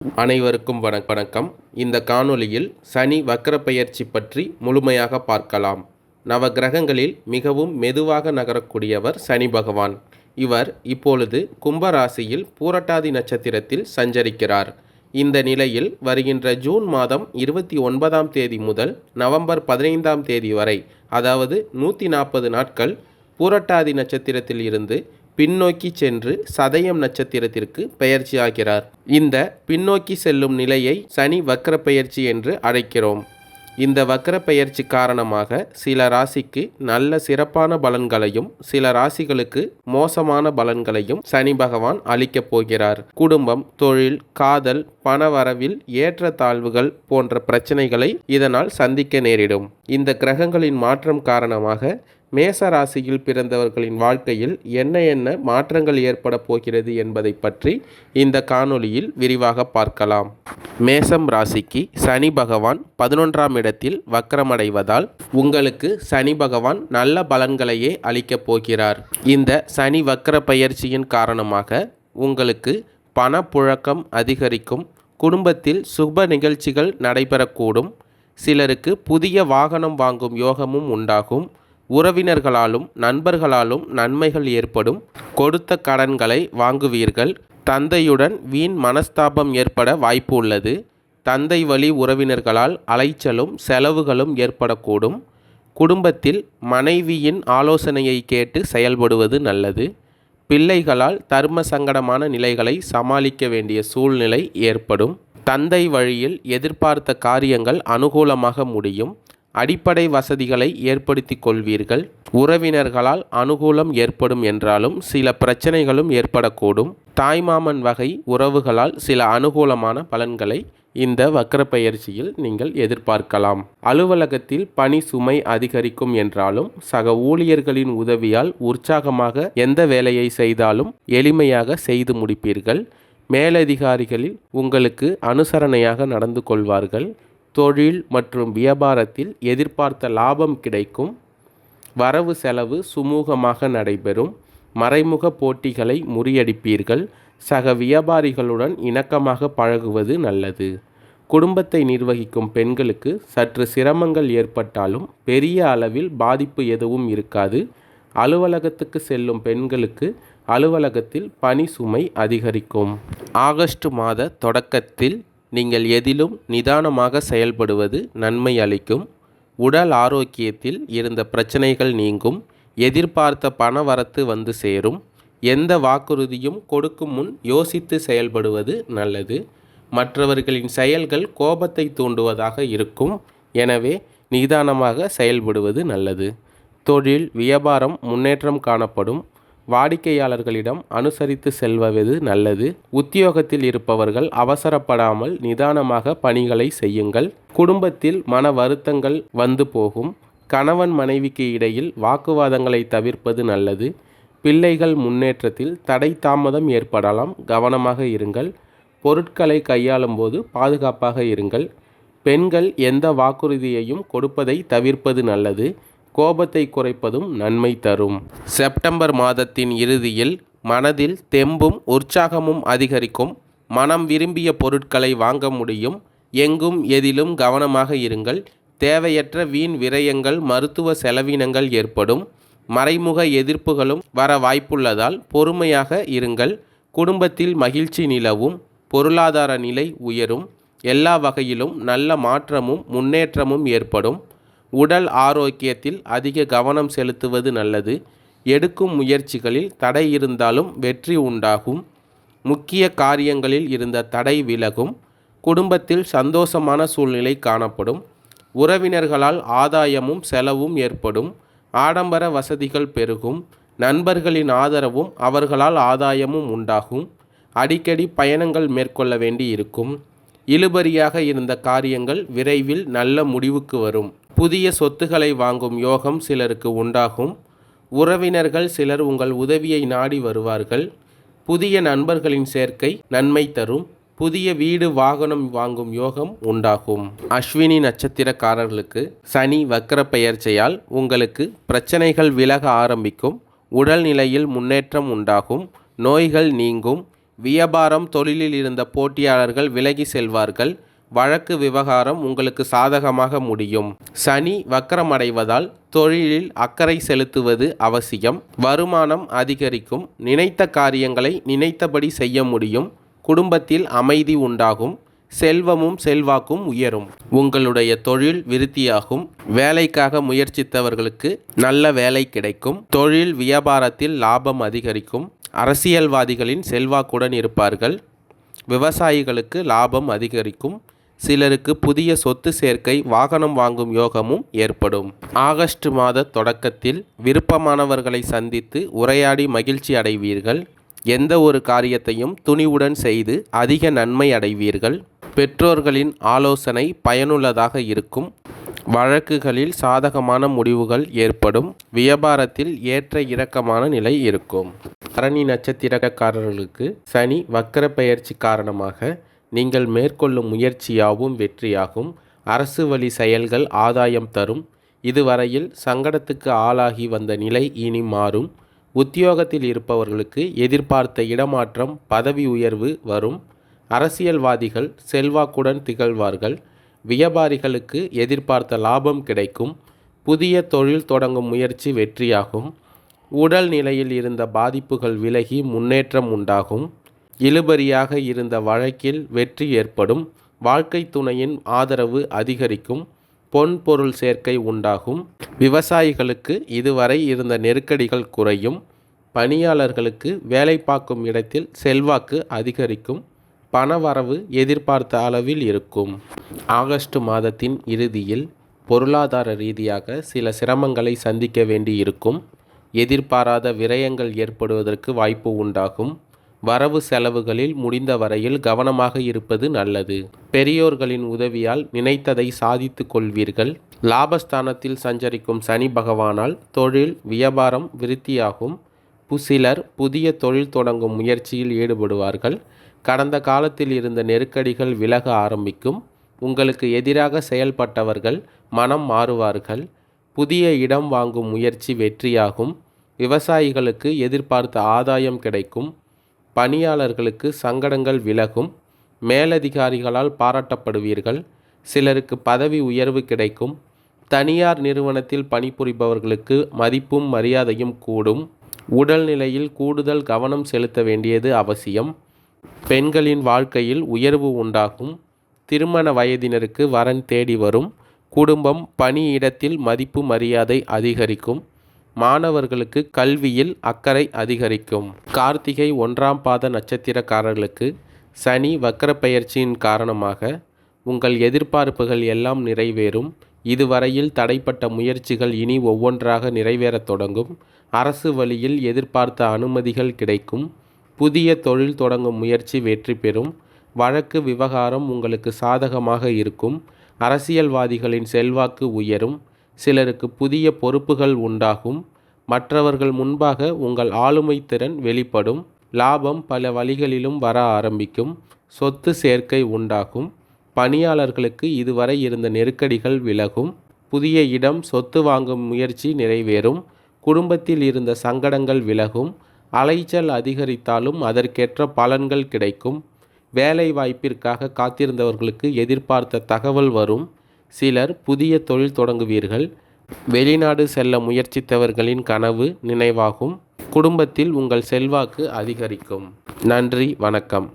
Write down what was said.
அனைவருக்கும் வணக் வணக்கம். இந்த காணொளியில் சனி வக்கரப்பெயர்ச்சி பற்றி முழுமையாக பார்க்கலாம். நவ கிரகங்களில் மிகவும் மெதுவாக நகரக்கூடியவர் சனி பகவான். இவர் இப்பொழுது கும்பராசியில் பூரட்டாதி நட்சத்திரத்தில் சஞ்சரிக்கிறார். இந்த நிலையில் வருகின்ற ஜூன் மாதம் இருபத்தி ஒன்பதாம் தேதி முதல் நவம்பர் பதினைந்தாம் தேதி வரை அதாவது நூற்றி நாற்பது நாட்கள் பூரட்டாதி நட்சத்திரத்தில் இருந்து பின்னோக்கி சென்று சதயம் நட்சத்திரத்திற்கு பெயர்ச்சியாகிறார். இந்த பின்னோக்கி செல்லும் நிலையை சனி வக்ர பெயர்ச்சி என்று அழைக்கிறோம். இந்த வக்ர பெயர்ச்சி காரணமாக சில ராசிக்கு நல்ல சிறப்பான பலன்களையும் சில ராசிகளுக்கு மோசமான பலன்களையும் சனி பகவான் அளிக்கப் போகிறார். குடும்பம் தொழில் காதல் பணவரவில் ஏற்ற தாழ்வுகள் போன்ற பிரச்சனைகளை இதனால் சந்திக்க நேரிடும். இந்த கிரகங்களின் மாற்றம் காரணமாக மேச ராசியில் பிறந்தவர்களின் வாழ்க்கையில் என்ன என்ன மாற்றங்கள் ஏற்பட போகிறது என்பதை பற்றி இந்த காணொளியில் விரிவாக பார்க்கலாம். மேசம் ராசிக்கு சனி பகவான் பதினொன்றாம் இடத்தில் வக்கரமடைவதால் உங்களுக்கு சனி பகவான் நல்ல பலன்களையே அளிக்கப் போகிறார். இந்த சனி வக்கர பயிற்சியின் காரணமாக உங்களுக்கு பணப்புழக்கம் அதிகரிக்கும் குடும்பத்தில் சுப நிகழ்ச்சிகள் நடைபெறக்கூடும் சிலருக்கு புதிய வாகனம் வாங்கும் யோகமும் உண்டாகும் உறவினர்களாலும் நண்பர்களாலும் நன்மைகள் ஏற்படும். கொடுத்த கடன்களை வாங்குவீர்கள். தந்தையுடன் வீண் மனஸ்தாபம் ஏற்பட வாய்ப்பு உள்ளது. தந்தை வழி உறவினர்களால் அலைச்சலும் செலவுகளும் ஏற்படக்கூடும். குடும்பத்தில் மனைவியின் ஆலோசனையை கேட்டு செயல்படுவது நல்லது. பிள்ளைகளால் தர்ம சங்கடமான நிலைகளை சமாளிக்க வேண்டிய சூழ்நிலை ஏற்படும். தந்தை வழியில் எதிர்பார்த்த காரியங்கள் அனுகூலமாக முடியும். அடிப்படை வசதிகளை ஏற்படுத்தி கொள்வீர்கள். உறவினர்களால் அனுகூலம் ஏற்படும் என்றாலும் சில பிரச்சனைகளும் ஏற்படக்கூடும். தாய்மாமன் வகை உறவுகளால் சில அனுகூலமான பலன்களை இந்த வக்கர பயிற்சியில் நீங்கள் எதிர்பார்க்கலாம். அலுவலகத்தில் பணி சுமை அதிகரிக்கும் என்றாலும் சக ஊழியர்களின் உதவியால் உற்சாகமாக எந்த வேலையை செய்தாலும் எளிமையாக செய்து முடிப்பீர்கள். மேலதிகாரிகளில் உங்களுக்கு அனுசரணையாக நடந்து கொள்வார்கள். தொழில் மற்றும் வியாபாரத்தில் எதிர்பார்த்த லாபம் கிடைக்கும். வரவு செலவு சுமூகமாக நடைபெறும். மறைமுக போட்டிகளை முறியடிப்பீர்கள். சக வியாபாரிகளுடன் இணக்கமாக பழகுவது நல்லது. குடும்பத்தை நிர்வகிக்கும் பெண்களுக்கு சற்று சிரமங்கள் ஏற்பட்டாலும் பெரிய அளவில் பாதிப்பு எதுவும் இருக்காது. அலுவலகத்துக்கு செல்லும் பெண்களுக்கு அலுவலகத்தில் பணி சுமை அதிகரிக்கும். ஆகஸ்ட் மாத தொடக்கத்தில் நீங்கள் எதிலும் நிதானமாக செயல்படுவது நன்மை அளிக்கும். உடல் ஆரோக்கியத்தில் இருந்த பிரச்சனைகள் நீங்கும். எதிர்பார்த்த பண வரத்து வந்து சேரும். எந்த வாக்குறுதியும் கொடுக்கும் முன் யோசித்து செயல்படுவது நல்லது. மற்றவர்களின் செயல்கள் கோபத்தை தூண்டுவதாக இருக்கும். எனவே நிதானமாக செயல்படுவது நல்லது. தொழில் வியாபாரம் முன்னேற்றம் காணப்படும். வாடிக்கையாளர்களிடம் அனுசரித்து செல்வது நல்லது. உத்தியோகத்தில் இருப்பவர்கள் அவசரப்படாமல் நிதானமாக பணிகளை செய்யுங்கள். குடும்பத்தில் மன வருத்தங்கள் வந்து போகும். கணவன் மனைவிக்கு இடையில் வாக்குவாதங்களை தவிர்ப்பது நல்லது. பிள்ளைகள் முன்னேற்றத்தில் தடை தாமதம் ஏற்படலாம். கவனமாக இருங்கள். பொருட்களை கையாளும் போது பாதுகாப்பாக இருங்கள். பெண்கள் எந்த வாக்குறுதியையும் கொடுப்பதை தவிர்ப்பது நல்லது. கோபத்தை குறைப்பதும் நன்மை தரும். செப்டம்பர் மாதத்தின் இறுதியில் மனதில் தெம்பும் உற்சாகமும் அதிகரிக்கும். மனம் விரும்பிய பொருட்களை வாங்க முடியும். எங்கும் எதிலும் கவனமாக இருங்கள். தேவையற்ற வீண் விரயங்கள் மருத்துவ செலவினங்கள் ஏற்படும். மறைமுக எதிர்ப்புகளும் வர வாய்ப்புள்ளதால் பொறுமையாக இருங்கள். குடும்பத்தில் மகிழ்ச்சி நிலவும். பொருளாதார நிலை உயரும். எல்லா வகையிலும் நல்ல மாற்றமும் முன்னேற்றமும் ஏற்படும். உடல் ஆரோக்கியத்தில் அதிக கவனம் செலுத்துவது நல்லது. எடுக்கும் முயற்சிகளில் தடை இருந்தாலும் வெற்றி உண்டாகும். முக்கிய காரியங்களில் இருந்த தடை விலகும். குடும்பத்தில் சந்தோஷமான சூழ்நிலை காணப்படும். உறவினர்களால் ஆதாயமும் செலவும் ஏற்படும். ஆடம்பர வசதிகள் பெருகும். நண்பர்களின் ஆதரவும் அவர்களால் ஆதாயமும் உண்டாகும். அடிக்கடி பயணங்கள் மேற்கொள்ள வேண்டி இருக்கும் இழுபறியாக இருந்த காரியங்கள் விரைவில் நல்ல முடிவுக்கு வரும். புதிய சொத்துக்களை வாங்கும் யோகம் சிலருக்கு உண்டாகும். உறவினர்கள் சிலர் உங்கள் உதவியை நாடி வருவார்கள். புதிய நண்பர்களின் சேர்க்கை நன்மை தரும். புதிய வீடு வாகனம் வாங்கும் யோகம் உண்டாகும். அஸ்வினி நட்சத்திரக்காரர்களுக்கு சனி வக்கர பெயர்ச்சியால் உங்களுக்கு பிரச்சனைகள் விலக ஆரம்பிக்கும். உடல்நிலையில் முன்னேற்றம் உண்டாகும். நோய்கள் நீங்கும். வியாபாரம் தொழிலில் இருந்த போட்டியாளர்கள் விலகி செல்வார்கள். வழக்கு விவகாரம் உங்களுக்கு சாதகமாக முடியும். சனி வக்கரமடைவதால் தொழிலில் அக்கறை செலுத்துவது அவசியம். வருமானம் அதிகரிக்கும். நினைத்த காரியங்களை நினைத்தபடி செய்ய முடியும். குடும்பத்தில் அமைதி உண்டாகும். செல்வமும் செல்வாக்கும் உயரும். உங்களுடைய தொழில் விருத்தியாகும். வேலைக்காக முயற்சித்தவர்களுக்கு நல்ல வேலை கிடைக்கும். தொழில் வியாபாரத்தில் லாபம் அதிகரிக்கும். அரசியல்வாதிகளின் செல்வாக்குடன் இருப்பார்கள். விவசாயிகளுக்கு லாபம் அதிகரிக்கும். சிலருக்கு புதிய சொத்து சேர்க்கை வாகனம் வாங்கும் யோகமும் ஏற்படும். ஆகஸ்ட் மாத தொடக்கத்தில் விருப்பமானவர்களை சந்தித்து உரையாடி மகிழ்ச்சி அடைவீர்கள். எந்த ஒரு காரியத்தையும் துணிவுடன் செய்து அதிக நன்மை அடைவீர்கள். பெற்றோர்களின் ஆலோசனை பயனுள்ளதாக இருக்கும். வழக்குகளில் சாதகமான முடிவுகள் ஏற்படும். வியாபாரத்தில் ஏற்ற இறக்கமான நிலை இருக்கும். பரணி நட்சத்திரக்காரர்களுக்கு சனி வக்கர பெயர்ச்சி காரணமாக நீங்கள் மேற்கொள்ளும் முயற்சியாவும் வெற்றியாகும். அரசு வழி செயல்கள் ஆதாயம் தரும். இதுவரையில் சங்கடத்துக்கு ஆளாகி வந்த நிலை இனி மாறும். உத்தியோகத்தில் இருப்பவர்களுக்கு எதிர்பார்த்த இடமாற்றம் பதவி உயர்வு வரும். அரசியல்வாதிகள் செல்வாக்குடன் திகழ்வார்கள். வியாபாரிகளுக்கு எதிர்பார்த்த லாபம் கிடைக்கும். புதிய தொழில் தொடங்கும் முயற்சி வெற்றியாகும். உடல் நிலையில் இருந்த பாதிப்புகள் விலகி முன்னேற்றம் உண்டாகும். இழுபறியாக இருந்த வழக்கில் வெற்றி ஏற்படும் வாழ்க்கை துணையின் ஆதரவு அதிகரிக்கும் பொன் பொருள் சேர்க்கை உண்டாகும். விவசாயிகளுக்கு இதுவரை இருந்த நெருக்கடிகள் குறையும் பணியாளர்களுக்கு வேலை பார்க்கும் இடத்தில் செல்வாக்கு அதிகரிக்கும் பணவரவு எதிர்பார்த்த அளவில் இருக்கும். ஆகஸ்ட் மாதத்தின் இறுதியில் பொருளாதார ரீதியாக சில சிரமங்களை சந்திக்க வேண்டி இருக்கும் எதிர்பாராத விரயங்கள் ஏற்படுவதற்கு வாய்ப்பு உண்டாகும். வரவு செலவுகளில் முடிந்த வரையில் கவனமாக இருப்பது நல்லது. பெரியோர்களின் உதவியால் நினைத்ததை சாதித்து கொள்வீர்கள். லாபஸ்தானத்தில் சஞ்சரிக்கும் சனி பகவானால் தொழில் வியாபாரம் விருத்தியாகும். சிலர் புதிய தொழில் தொடங்கும் முயற்சியில் ஈடுபடுவார்கள். கடந்த காலத்தில் இருந்த நெருக்கடிகள் விலக ஆரம்பிக்கும். உங்களுக்கு எதிராக செயல்பட்டவர்கள் மனம் மாறுவார்கள். புதிய இடம் வாங்கும் முயற்சி வெற்றியாகும். விவசாயிகளுக்கு எதிர்பார்த்த ஆதாயம் கிடைக்கும். பணியாளர்களுக்கு சங்கடங்கள் விலகும் மேலதிகாரிகளால் பாராட்டப்படுவீர்கள் சிலருக்கு பதவி உயர்வு கிடைக்கும் தனியார் நிறுவனத்தில் பணிபுரிபவர்களுக்கு மதிப்பும் மரியாதையும் கூடும் உடல்நிலையில் கூடுதல் கவனம் செலுத்த வேண்டியது அவசியம் பெண்களின் வாழ்க்கையில் உயர்வு உண்டாகும் திருமண வயதினருக்கு வரன் தேடி வரும் குடும்பம் பணியிடத்தில் மதிப்பு மரியாதை அதிகரிக்கும் மாணவர்களுக்கு கல்வியில் அக்கறை அதிகரிக்கும். கார்த்திகை ஒன்றாம் பாத நட்சத்திரக்காரர்களுக்கு சனி வக்கர பயிற்சியின் காரணமாக உங்கள் எதிர்பார்ப்புகள் எல்லாம் நிறைவேறும். இதுவரையில் தடைப்பட்ட முயற்சிகள் இனி ஒவ்வொன்றாக நிறைவேறத் தொடங்கும். அரசு வழியில் எதிர்பார்த்த அனுமதிகள் கிடைக்கும். புதிய தொழில் தொடங்கும் முயற்சி வெற்றி பெறும். வழக்கு விவகாரம் உங்களுக்கு சாதகமாக இருக்கும். அரசியல்வாதிகளின் செல்வாக்கு உயரும். சிலருக்கு புதிய பொறுப்புகள் உண்டாகும். மற்றவர்கள் முன்பாக உங்கள் ஆளுமை திறன் வெளிப்படும். லாபம் பல வழிகளிலும் வர ஆரம்பிக்கும். சொத்து சேர்க்கை உண்டாகும். பணியாளர்களுக்கு இதுவரை இருந்த நெருக்கடிகள் விலகும். புதிய இடம் சொத்து வாங்கும் முயற்சி நிறைவேறும். குடும்பத்தில் இருந்த சங்கடங்கள் விலகும். அலைச்சல் அதிகரித்தாலும் அதற்கேற்ற பலன்கள் கிடைக்கும். வேலை வாய்ப்பிற்காக காத்திருந்தவர்களுக்கு எதிர்பார்த்த தகவல் வரும். சிலர் புதிய தொழில் தொடங்குவீர்கள். வெளிநாடு செல்ல முயற்சித்தவர்களின் கனவு நினைவாகும். குடும்பத்தில் உங்கள் செல்வாக்கு அதிகரிக்கும். நன்றி வணக்கம்.